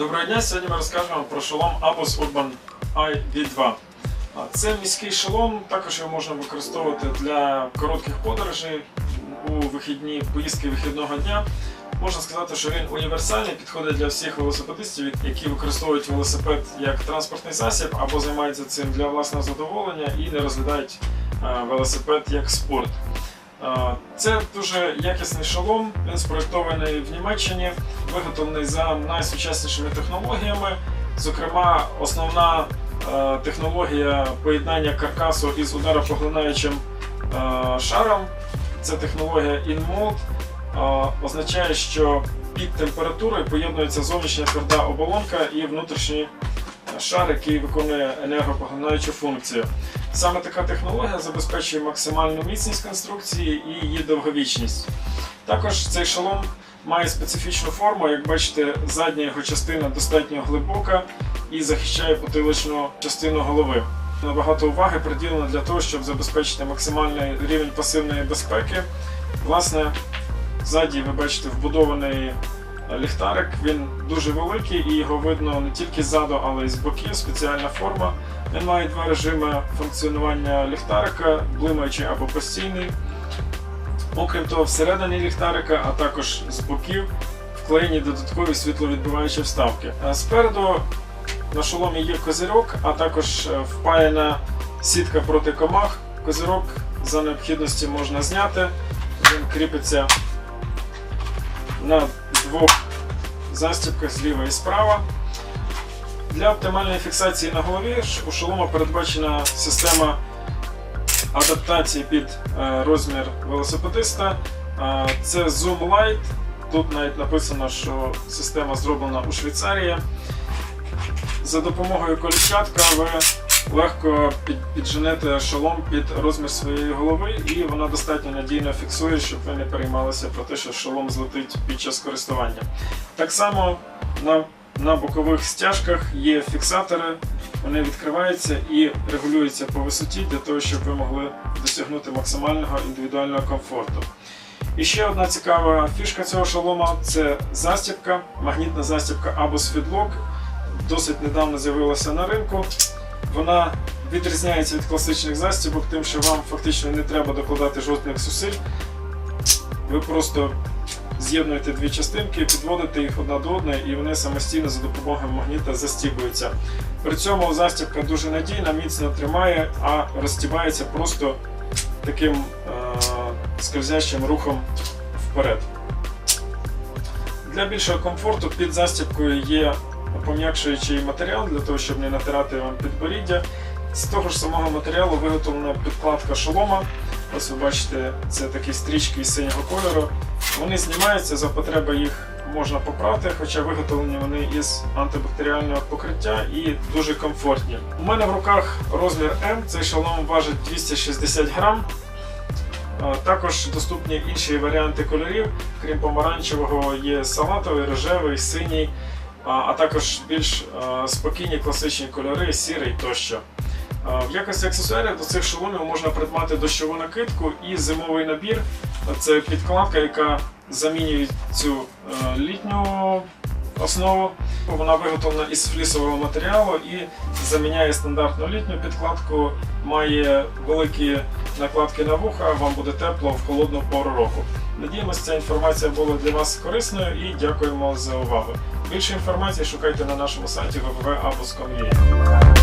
Доброго дня! Сьогодні ми розкажемо про шолом Abus Urban Eye V2. Це міський шолом, також його можна використовувати для коротких подорожей у вихідні поїздки вихідного дня. Можна сказати, що він універсальний, підходить для всіх велосипедистів, які використовують велосипед як транспортний засіб або займаються цим для власного задоволення і не розглядають велосипед як спорт. Це дуже якісний шолом. Він спроєктований в Німеччині, виготовлений за найсучаснішими технологіями. Зокрема, основна е, технологія поєднання каркасу із ударопоглинаючим е, шаром. Це технологія InMold. Е, Означає, що під температурою поєднується зовнішня тверда оболонка і внутрішній шар, який виконує енергопоглинаючу функцію. Саме така технологія забезпечує максимальну міцність конструкції і її довговічність. Також цей шолом має специфічну форму, як бачите, задня його частина достатньо глибока і захищає потиличну частину голови. Набагато уваги приділено для того, щоб забезпечити максимальний рівень пасивної безпеки. Власне, ззаді ви бачите вбудований ліхтарик. Він дуже великий і його видно не тільки ззаду, але й з боків. Спеціальна форма. Він має два режими функціонування ліхтарика, блимаючий або постійний. Окрім того, всередині ліхтарика, а також з боків вклеєні додаткові світловідбиваючі вставки. Спереду на шоломі є козирьок, а також е, впаяна сітка проти комах. Козирьок за необхідності можна зняти. Він кріпиться на двох застібках зліва і справа. Для оптимальної фіксації на голові у шолома передбачена система адаптації під е, розмір велосипедиста. Е, Це Zoom Light. Тут навіть написано, що система зроблена у Швейцарії. За допомогою коліщатка ви легко підженете шолом під розмір своєї голови, і вона достатньо надійно фіксує, щоб ви не переймалися про те, що шолом злетить під час користування. Так само на, на бокових стяжках є фіксатори, вони відкриваються і регулюються по висоті для того, щоб ви могли досягнути максимального індивідуального комфорту. І ще одна цікава фішка цього шолома це застібка, магнітна застібка Abus Fidlock. Досить недавно з'явилася на ринку. Вона відрізняється від класичних застібок, тим, що вам фактично не треба докладати жодних зусиль. Ви просто з'єднуєте дві частинки, підводите їх одна до одної, і вони самостійно за допомогою магніта застібуються. При цьому застібка дуже надійна, міцно тримає, а розстібається просто таким е- скользящим рухом вперед. Для більшого комфорту під застібкою є пом'якшуючий матеріал для того, щоб не натирати вам підборіддя. З того ж самого матеріалу виготовлена підкладка шолома. Ось ви бачите, це такі стрічки синього кольору. Вони знімаються, за потреби їх можна попрати, хоча виготовлені вони із антибактеріального покриття і дуже комфортні. У мене в руках розмір М, цей шолом важить 260 грам. Е, Також доступні інші варіанти кольорів, крім помаранчевого, є салатовий, рожевий, синій, а а також більш е, спокійні класичні кольори, сірий тощо. В якості аксесуарів до цих шоломів можна придбати дощову накидку і зимовий набір. Це підкладка, яка замінює цю е, літню основу. Вона виготовлена із флісового матеріалу і заміняє стандартну літню підкладку, має великі накладки на вуха, вам буде тепло в холодну пору року. Надіємося, ця інформація була для вас корисною і дякуємо за увагу. Більше інформації шукайте на нашому сайті www.abus.com.ua